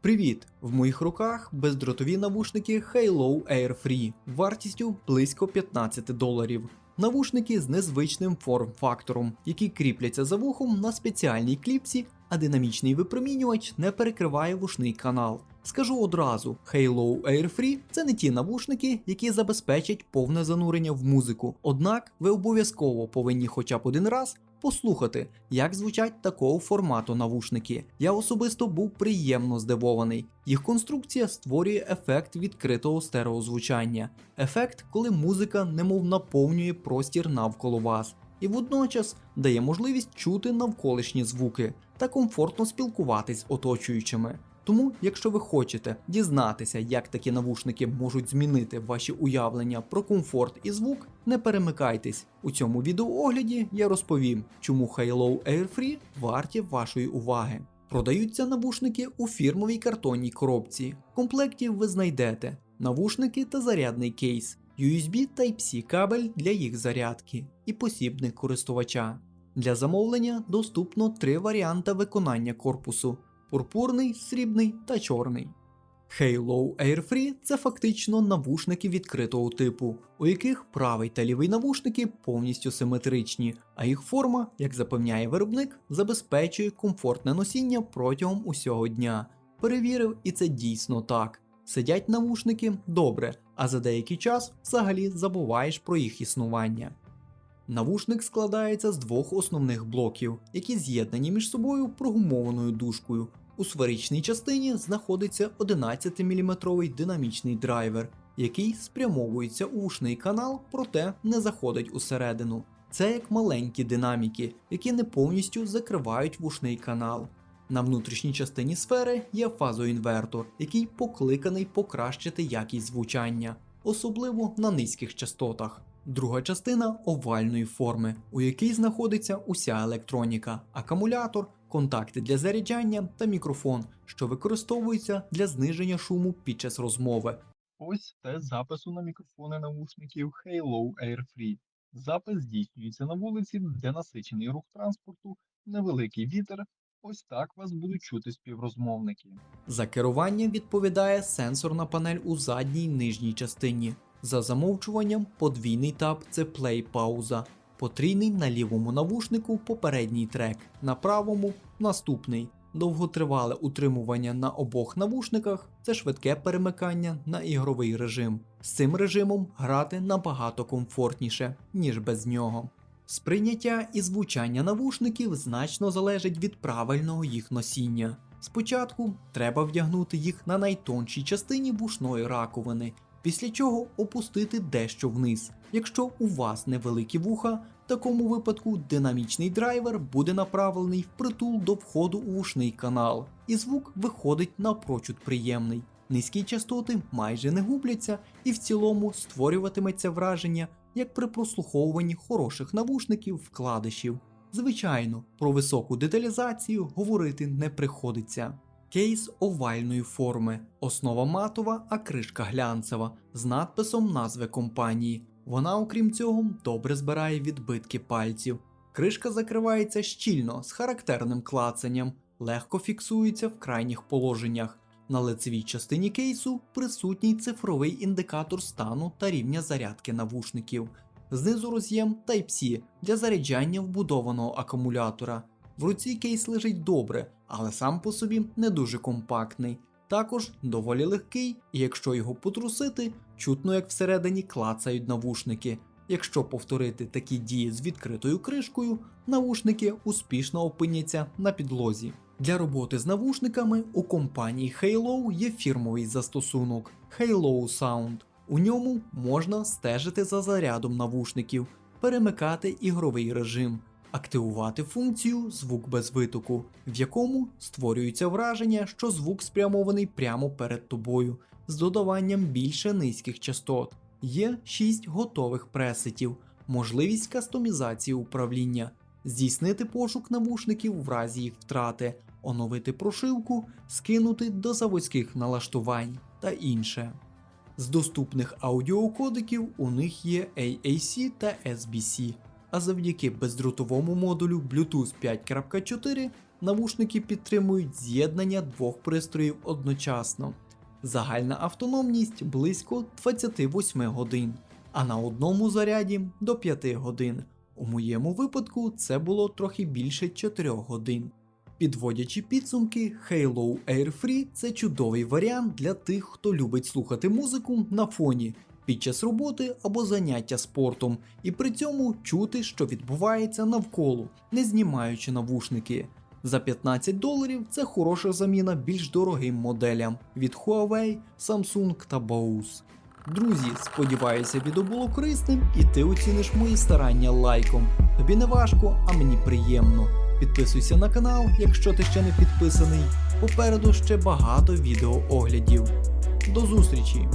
Привіт! В моїх руках бездротові навушники Halo Air Free вартістю близько 15 доларів. Навушники з незвичним форм-фактором, які кріпляться за вухом на спеціальній кліпсі, а динамічний випромінювач не перекриває вушний канал. Скажу одразу, Halo Air Free – це не ті навушники, які забезпечать повне занурення в музику. Однак ви обов'язково повинні хоча б один раз послухати, як звучать такого формату навушники. Я особисто був приємно здивований. Їх конструкція створює ефект відкритого стереозвучання, ефект, коли музика немов наповнює простір навколо вас, і водночас дає можливість чути навколишні звуки та комфортно спілкуватись з оточуючими. Тому, якщо ви хочете дізнатися, як такі навушники можуть змінити ваші уявлення про комфорт і звук, не перемикайтесь. У цьому відеоогляді я розповім, чому Halo Air Free варті вашої уваги. Продаються навушники у фірмовій картонній коробці. В комплекті ви знайдете навушники та зарядний кейс, USB Type-C кабель для їх зарядки і посібник користувача. Для замовлення доступно три варіанти виконання корпусу: пурпурний, срібний та чорний. Halo Air Free – це фактично навушники відкритого типу, у яких правий та лівий навушники повністю симетричні, а їх форма, як запевняє виробник, забезпечує комфортне носіння протягом усього дня. Перевірив, і це дійсно так. Сидять навушники добре, а за деякий час взагалі забуваєш про їх існування. Навушник складається з двох основних блоків, які з'єднані між собою прогумованою дужкою. У сферичній частині знаходиться 11-мм динамічний драйвер, який спрямовується у вушний канал, проте не заходить усередину. Це як маленькі динаміки, які не повністю закривають вушний канал. На внутрішній частині сфери є фазоінвертор, який покликаний покращити якість звучання, особливо на низьких частотах. Друга частина овальної форми, у якій знаходиться уся електроніка, акумулятор, контакти для заряджання та мікрофон, що використовуються для зниження шуму під час розмови. Ось тест запису на мікрофони навушників Halo Air Free. Запис здійснюється на вулиці, де насичений рух транспорту, невеликий вітер. Ось так вас будуть чути співрозмовники. За керування відповідає сенсорна панель у задній нижній частині. За замовчуванням подвійний тап це плей-пауза, потрійний на лівому навушнику попередній трек, на правому наступний. Довготривале утримування на обох навушниках це швидке перемикання на ігровий режим. З цим режимом грати набагато комфортніше, ніж без нього. Сприйняття і звучання навушників значно залежить від правильного їх носіння. Спочатку треба вдягнути їх на найтоншій частині вушної раковини, після чого опустити дещо вниз. Якщо у вас невеликі вуха, в такому випадку динамічний драйвер буде направлений впритул до входу у вушний канал, і звук виходить напрочуд приємний. Низькі частоти майже не губляться, і в цілому створюватиметься враження, як при прослуховуванні хороших навушників вкладишів. Звичайно, про високу деталізацію говорити не приходиться. Кейс овальної форми, основа матова, а кришка глянцева з надписом назви компанії. Вона, окрім цього, добре збирає відбитки пальців. Кришка закривається щільно з характерним клацанням, легко фіксується в крайніх положеннях. На лицевій частині кейсу присутній цифровий індикатор стану та рівня зарядки навушників. Знизу роз'єм Type-C для заряджання вбудованого акумулятора. В руці кейс лежить добре, але сам по собі не дуже компактний. Також доволі легкий, і якщо його потрусити, чутно як всередині клацають навушники. Якщо повторити такі дії з відкритою кришкою, навушники успішно опиняться на підлозі. Для роботи з навушниками у компанії Halo є фірмовий застосунок Halo Sound. У ньому можна стежити за зарядом навушників, перемикати ігровий режим, активувати функцію звук без витоку, в якому створюється враження, що звук спрямований прямо перед тобою з додаванням більше низьких частот. Є 6 готових пресетів, можливість кастомізації управління, здійснити пошук навушників в разі їх втрати, оновити прошивку, скинути до заводських налаштувань та інше. З доступних аудіокодиків у них є AAC та SBC, а завдяки бездротовому модулю Bluetooth 5.4 навушники підтримують з'єднання двох пристроїв одночасно. Загальна автономність близько 28 годин, а на одному заряді до 5 годин. У моєму випадку це було трохи більше 4 годин. Підводячи підсумки, Halo Air Free це чудовий варіант для тих, хто любить слухати музику на фоні під час роботи або заняття спортом, і при цьому чути, що відбувається навколо, не знімаючи навушники. За 15 доларів це хороша заміна більш дорогим моделям від Huawei, Samsung та Bose. Друзі, сподіваюся, відео було корисним і ти оціниш мої старання лайком. Тобі не важко, а мені приємно. Підписуйся на канал, якщо ти ще не підписаний. Попереду ще багато відеооглядів. До зустрічі!